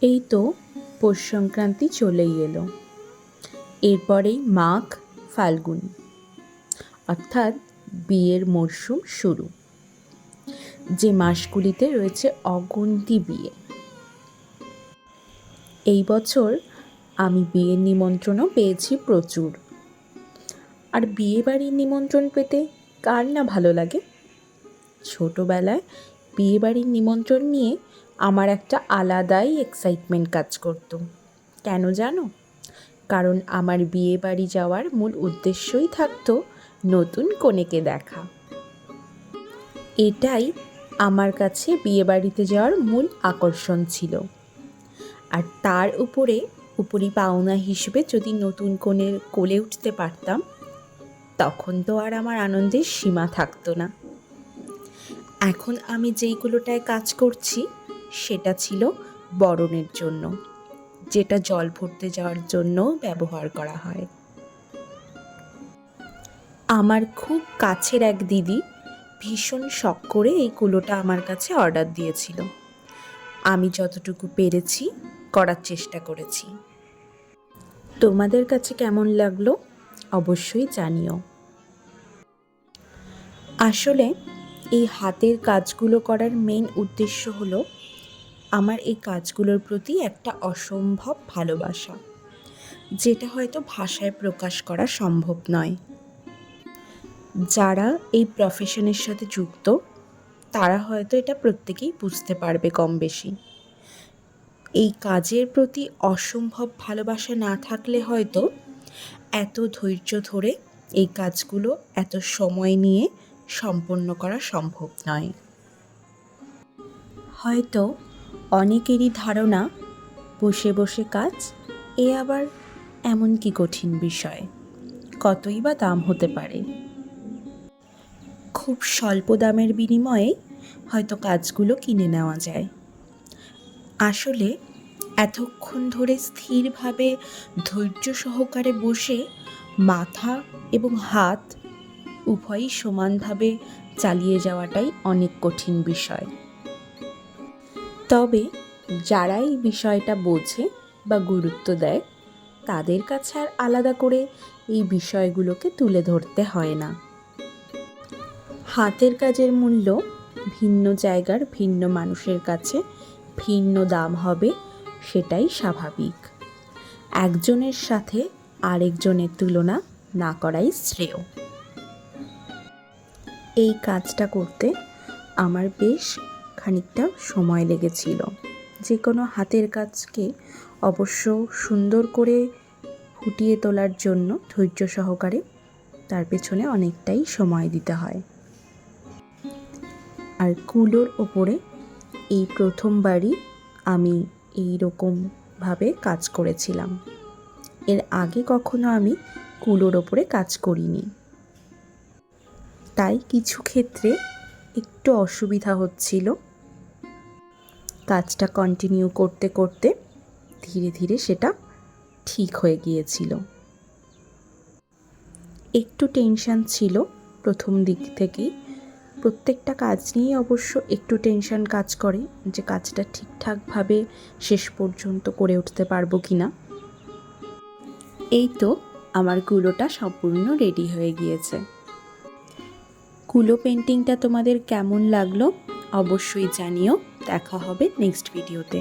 এই তো পৌষ সংক্রান্তি চলেই এলো। এরপরেই মাঘ, ফাল্গুন, অর্থাৎ বিয়ের মরশুম শুরু। যে মাসগুলিতে রয়েছে অগুন্তি বিয়ে। এই বছর আমি বিয়ের নিমন্ত্রণও পেয়েছি প্রচুর। আর বিয়ে বাড়ির নিমন্ত্রণ পেতে কার না ভালো লাগে? ছোটোবেলায় বিয়ে বাড়ির নিমন্ত্রণ নিয়ে আমার একটা আলাদাই এক্সাইটমেন্ট কাজ করতো। কেন জানো? কারণ আমার বিয়ে বাড়ি যাওয়ার মূল উদ্দেশ্যই থাকতো নতুন কনেকে দেখা। এটাই আমার কাছে বিয়ে বাড়িতে যাওয়ার মূল আকর্ষণ ছিল। আর তার উপরে উপরি পাওনা হিসেবে যদি নতুন কনের কোলে উঠতে পারতাম, তখন তো আর আমার আনন্দের সীমা থাকতো না। এখন আমি যেইগুলোটায় কাজ করছি, সেটা ছিল বরণের জন্য, যেটা জল ভরতে যাওয়ার জন্য ব্যবহার করা হয়। আমার খুব কাছের এক দিদি ভীষণ শখ করে এই কুলোটা আমার কাছে অর্ডার দিয়েছিল। আমি যতটুকু পেরেছি করার চেষ্টা করেছি। তোমাদের কাছে কেমন লাগল অবশ্যই জানিও। আসলে এই হাতের কাজগুলো করার মেন উদ্দেশ্য হলো আমার এই কাজগুলোর প্রতি একটা অসম্ভব ভালোবাসা, যেটা হয়তো ভাষায় প্রকাশ করা সম্ভব নয়। যারা এই প্রফেশনের সাথে যুক্ত, তারা হয়তো এটা প্রত্যেকেই বুঝতে পারবে কম বেশি। এই কাজের প্রতি অসম্ভব ভালোবাসা না থাকলে হয়তো এত ধৈর্য ধরে এই কাজগুলো, এত সময় নিয়ে সম্পন্ন করা সম্ভব নয়। হয়তো অনেকেরই ধারণা, বসে বসে কাজ, এ আবার এমন কি কঠিন বিষয়? কতই বা দাম হতে পারে? খুব স্বল্প দামের বিনিময়ে হয়তো কাজগুলো কিনে নেওয়া যায়। আসলে এতক্ষণ ধরে স্থিরভাবে ধৈর্য সহকারে বসে মাথা এবং হাত উভয়ই সমানভাবে চালিয়ে যাওয়াটাই অনেক কঠিন বিষয়। তবে যারা এই বিষয়টা বোঝে বা গুরুত্ব দেয়, তাদের কাছে আর আলাদা করে এই বিষয়গুলোকে তুলে ধরতে হয় না। হাতের কাজের মূল্য ভিন্ন জায়গার ভিন্ন মানুষের কাছে ভিন্ন দাম হবে, সেটাই স্বাভাবিক। একজনের সাথে আরেকজনের তুলনা না করাই শ্রেয়। এই কাজটা করতে আমার বেশ খানিকটা সময় লেগেছিল। যে কোনো হাতের কাজকে অবশ্য সুন্দর করে ফুটিয়ে তোলার জন্য ধৈর্য সহকারে তার পেছনে অনেকটাই সময় দিতে হয়। আর কুলোর ওপরে এই প্রথমবারই আমি এই রকমভাবে কাজ করেছিলাম। এর আগে কখনো আমি কুলোর ওপরে কাজ করিনি। তাই কিছু ক্ষেত্রে একটু অসুবিধা হচ্ছিল। কাজটা কন্টিনিউ করতে করতে ধীরে ধীরে সেটা ঠিক হয়ে গিয়েছিল। একটু টেনশান ছিল প্রথম দিক থেকেই। প্রত্যেকটা কাজ নিয়েই অবশ্য একটু টেনশান কাজ করে যে কাজটা ঠিকঠাকভাবে শেষ পর্যন্ত করে উঠতে পারব কি না এই তো আমার কুলোটা সম্পূর্ণ রেডি হয়ে গিয়েছে। কুলো পেন্টিংটা তোমাদের কেমন লাগল অবশ্যই জানিও। দেখা হবে নেক্সট ভিডিওতে